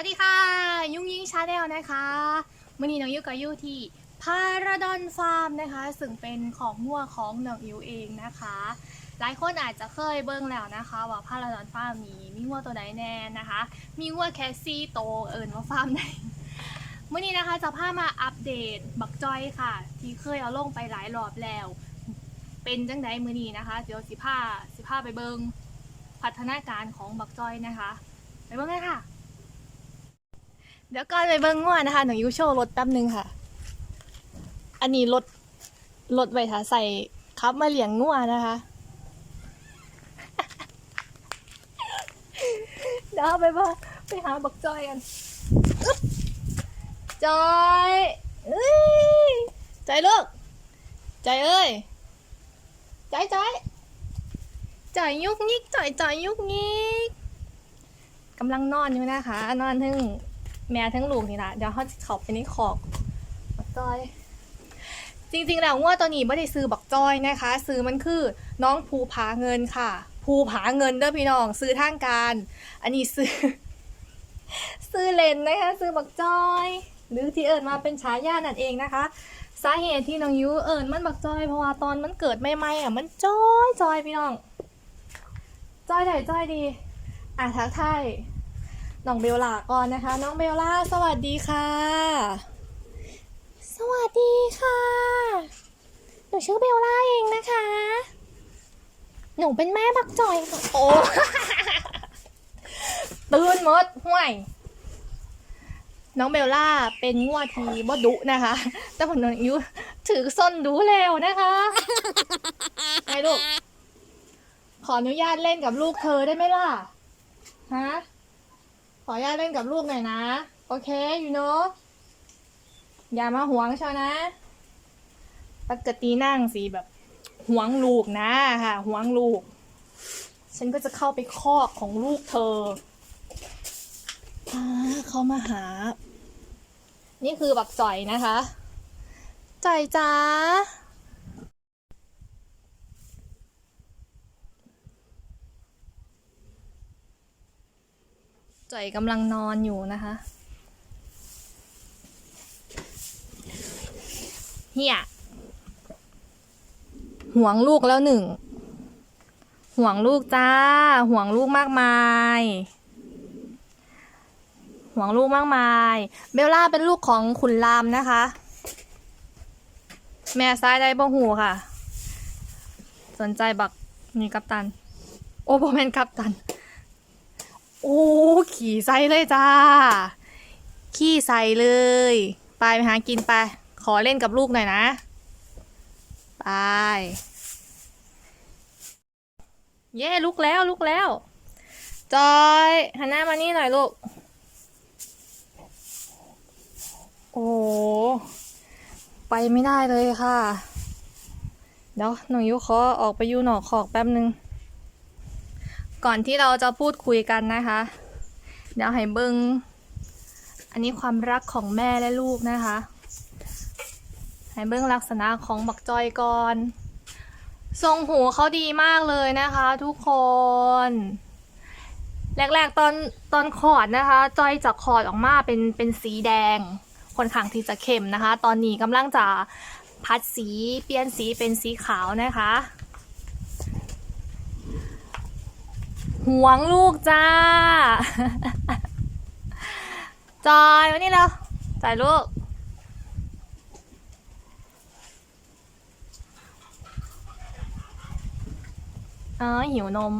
วัสดีค่ะ ยุ่งยิ่งชาแนลนะคะมื่อนี้น้องยุก็อยู่ที่พาราดอนฟาร์มนะคะ ซึ่งเป็นของงัวของน้องยุเองนะคะ หลายคนอาจจะเคยเบิ่งแล้วนะคะ ว่าพาราดอนฟาร์มมีมีงัวตัวไหนแน่นะคะ มีงัวแคสซี่โตเอิญว่าฟาร์มไหนมื่อนี้นะคะจะพามาอัปเดตบักจอยค่ะ ที่เคยเอาลงไปหลายรอบแล้ว เป็นจังไดมือนี้นะคะ เดี๋ยวสิพาสิพาไปเบิงพัฒนาการของบักจอยนะคะ ไปเบิ่งกันค่ะ เดี๋ยวก่อนไปเบิ้งง่วนนะคะหนูยูโชว์รถแป๊บนึงค่ะ อันนี้รถรถไว้ถ้าใส่ครับมาเลี้ยงง่วนะคะ เดี๋ยวไปบ้าไปหาบักจอยกันจอยเอ้ยใจอยลูกใจอยเอ้ยใจอยใจอยใจอยยุกยิกใจอยใจอยยุกยิกกำลังนอนอยู่นะคะ นอนทึ่ง แม่ทั้งลูกนี่ละเดี๋ยวเขาจะเขาไปในขอกบักจอย จริงๆแล้วงว่าตัวนี้ไม่ได้ซื้อบักจอยนะคะ ซื้อมันคือน้องภูผาเงินค่ะ ภูผาเงินเด้อพี่น้อง ซื้อทางการ อันนี้ซื้อ ซื้อเลนนะคะ ซื้อบักจอย หรือที่เอิญมาเป็นฉายานั่นเองนะคะสาเหตุที่น้องยูเอิญมันบักจอยเพราะว่าตอนมันเกิดใหม่ๆอะมันจอยจอยพี่น้อง จอยไหนจอยดี อะทักทาย น้องเบลล่าก่อนนะคะ น้องเบลล่าสวัสดีค่ะ สวัสดีค่ะหนูชื่อเบลล่าเองนะคะ หนูเป็นแม่บักจอยค่ะโอ้ตื่นหมดห่วย น้องเบลล่าเป็นงัวทีบดุนะคะ แต่ผมน้องยูถือส้นดูแล้วนะคะไอ้ลูกขออนุญาตเล่นกับลูกเธอได้ไหมล่ะ ฮะข ออนุญาตเล่นกับลูกหน่อยนะ โอเคอยู่เนาะอย่ามาหวงเชียวนะปกตินั่งสิแบบหวงลูกนะค่ะหวงลูก ฉันก็จะเข้าไปคอกของลูกเธออเขามาหา นี่คือบักจ่อยนะคะ จ่อยจ้า จ่อยกำลังนอนอยู่นะคะเฮียห่วงลูกแล้วหนึ่ง ห่วงลูกจ้า ห่วงลูกมากมาย ห่วงลูกมากมาย เบลล่าเป็นลูกของขุนรามนะคะ แม่ซ้ายได้บ่หูค่ะ สนใจบักนี่กัปตัน โอ้โบแมนกัปตัน โอ้ขี่ใส่เลยจ้า ขี่ใส่เลย ไปไปหากินไป ขอเล่นกับลูกหน่อยนะ ไป เย่ลุกแล้วลุกแล้ว จอยหันหน้ามานี่หน่อยลูก โอ้ไปไม่ได้เลยค่ะ เดี๋ยวหนูยุขอออกไปอยู่หนอกขอกแป๊บนึง ก่อนที่เราจะพูดคุยกันนะคะ เดี๋ยวให้เบิงอันนี้ความรักของแม่และลูกนะคะให้เบิ้งลักษณะของบักจอยก่อน ทรงหูเขาดีมากเลยนะคะทุกคน แรกๆตอนตอนขอดนะคะ จอยจะขอดออกมาเป็นเป็นสีแดงค่อนข้างที่จะเข้มนะคะ ตอนนี้กำลังจะพัดสีเปลี่ยนสีเป็นสีขาวนะคะ หวงลูกจ้า จอยมานี่แล้วจอยลูก เออหิวนม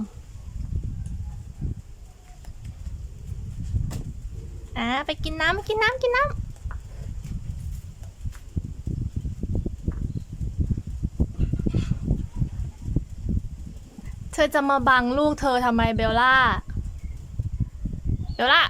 อ่าไปกินน้ำกินน้ำกินน้ำ ธอจะมาบังลูกเธอทำไมเบลล่า เบลล่า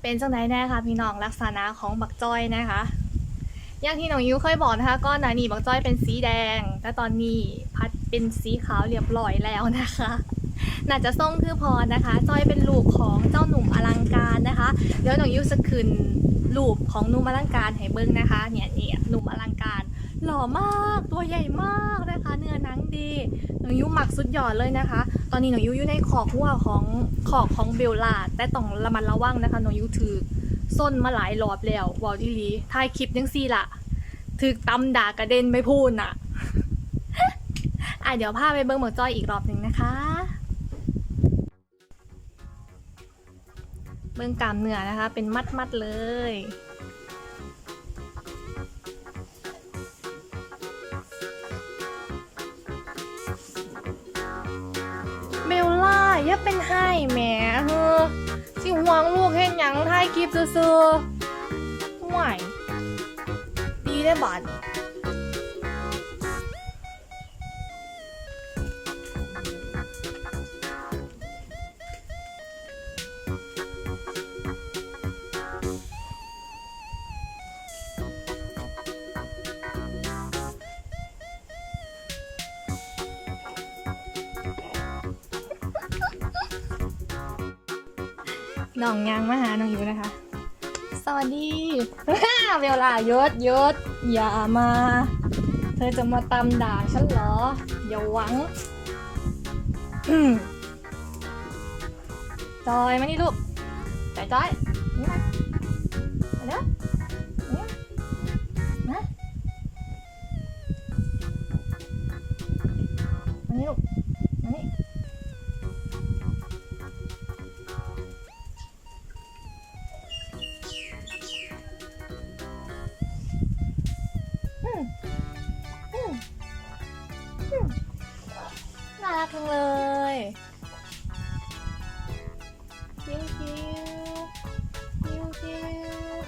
เป็นจังไดแน่คะพี่น้องลักษณะของบักจ้อยนะคะ อย่างที่น้องยูเคยบอกนะคะก้อนหนานี่บักจ้อยเป็นสีแดง แต่ตอนนี้พัดเป็นสีขาวเรียบร้อยแล้วนะคะ น่าจะส่งคือพอนะคะ จอยเป็นลูกของเจ้าหนุ่มอลังการนะคะ เดี๋ยวน้องยูจะขึ้นรูปของหนุ่มอลังการให้เบิ้งนะคะ เนี่ยเนี่ยหนุ่มอลังการ หล่อมากตัวใหญ่มากนะคะ เนื้อหนังดีหนูยุหมักสุดยอดเลยนะคะ ตอนนี้หนูยุอยู่ในขอกหัวของขอกของเบลล่าแต่ต้องระมัดระวังนะคะหนูยุถือส้นมาหลายรอบแล้ววอลดีลีถ่ายคลิปยังซี่ละถือตำด่ากระเด็นไม่พูดน่ะอะเดี๋ยวพาไปเบิ้งหมอจอยอีกรอบหนึ่งนะคะ เบิ้งกามเนื้อนะคะ เป็นมัดๆเลย เบลล่าอย่าเป็นไห้แหมเฮอสิหวงลูกเห็นหยังถ่ายคลิปซื่อๆห่วยดีได้บัด น้องยางมาหาน้องอยู่นะคะ สวัสดีเวลายศยศอย่ามา เธอจะมาตำด่าฉันเหรอ อย่าหวังจอยมานี่ลูกจอยจอยนี่มา รักจังเลยคิ้วคิ้วคิ้วคิ้ว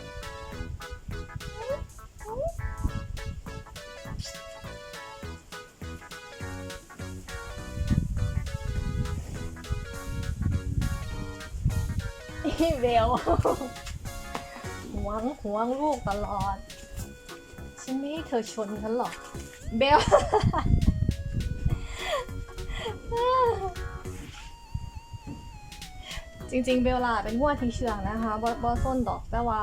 อีเบลหวงหวงลูกตลอด ฉันไม่ให้เธอชนฉันหรอก เบล จริง ๆ เบลล่าเป็นหัวที่เชื่องนะคะบอบอส้นดอกแต่ว่า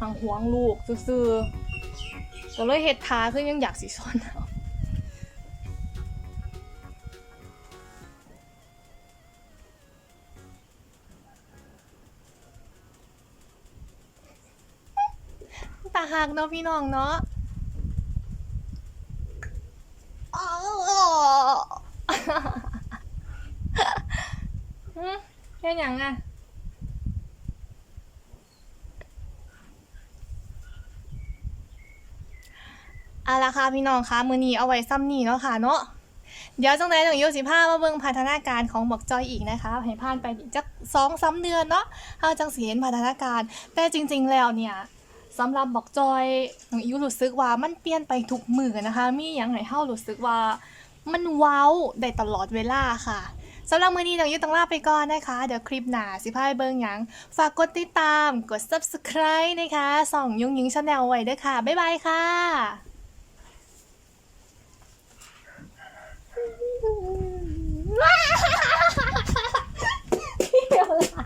หังหวงลูกซื่อๆก็เลยเฮ็ดทาคือยังอยากสิชนเอาตาหักเนาะพี่น้องเนาะอ้าวหืม แค่ยังอะเอาละค่ะพี่น้องคะมือนี้เอาไว้ซ้ำนี่เนาะค่ะเนาะเดี๋ยวจังไดถึงยุสิบห้ามาเบิ่งพัฒนาการของบอกจอยอีกนะคะให้ผ่านไปจักสองสามเดือนเนาะเอาจังสีเห็นพัฒนาการ แต่จริง ๆ แล้วเนี่ยสำหรับบอกจอยน้องอิวรู้สึกว่ามันเปลี่ยนไปทุกมือนะคะ มีอย่างไหนเฮารู้สึกว่ามันว้าวได้ตลอดเวลาค่ะ สำหรับมือนี้น้องอิวต้องลาไปก่อนนะคะ เดี๋ยวคลิปหน้าสิพาไปเบิงหยัง ฝากกดติดตามกด subscribe นะคะส่องยุงยิงชาแนลไว้ด้วยค่ะ บ๊ายบายค่ะเที่ยวละ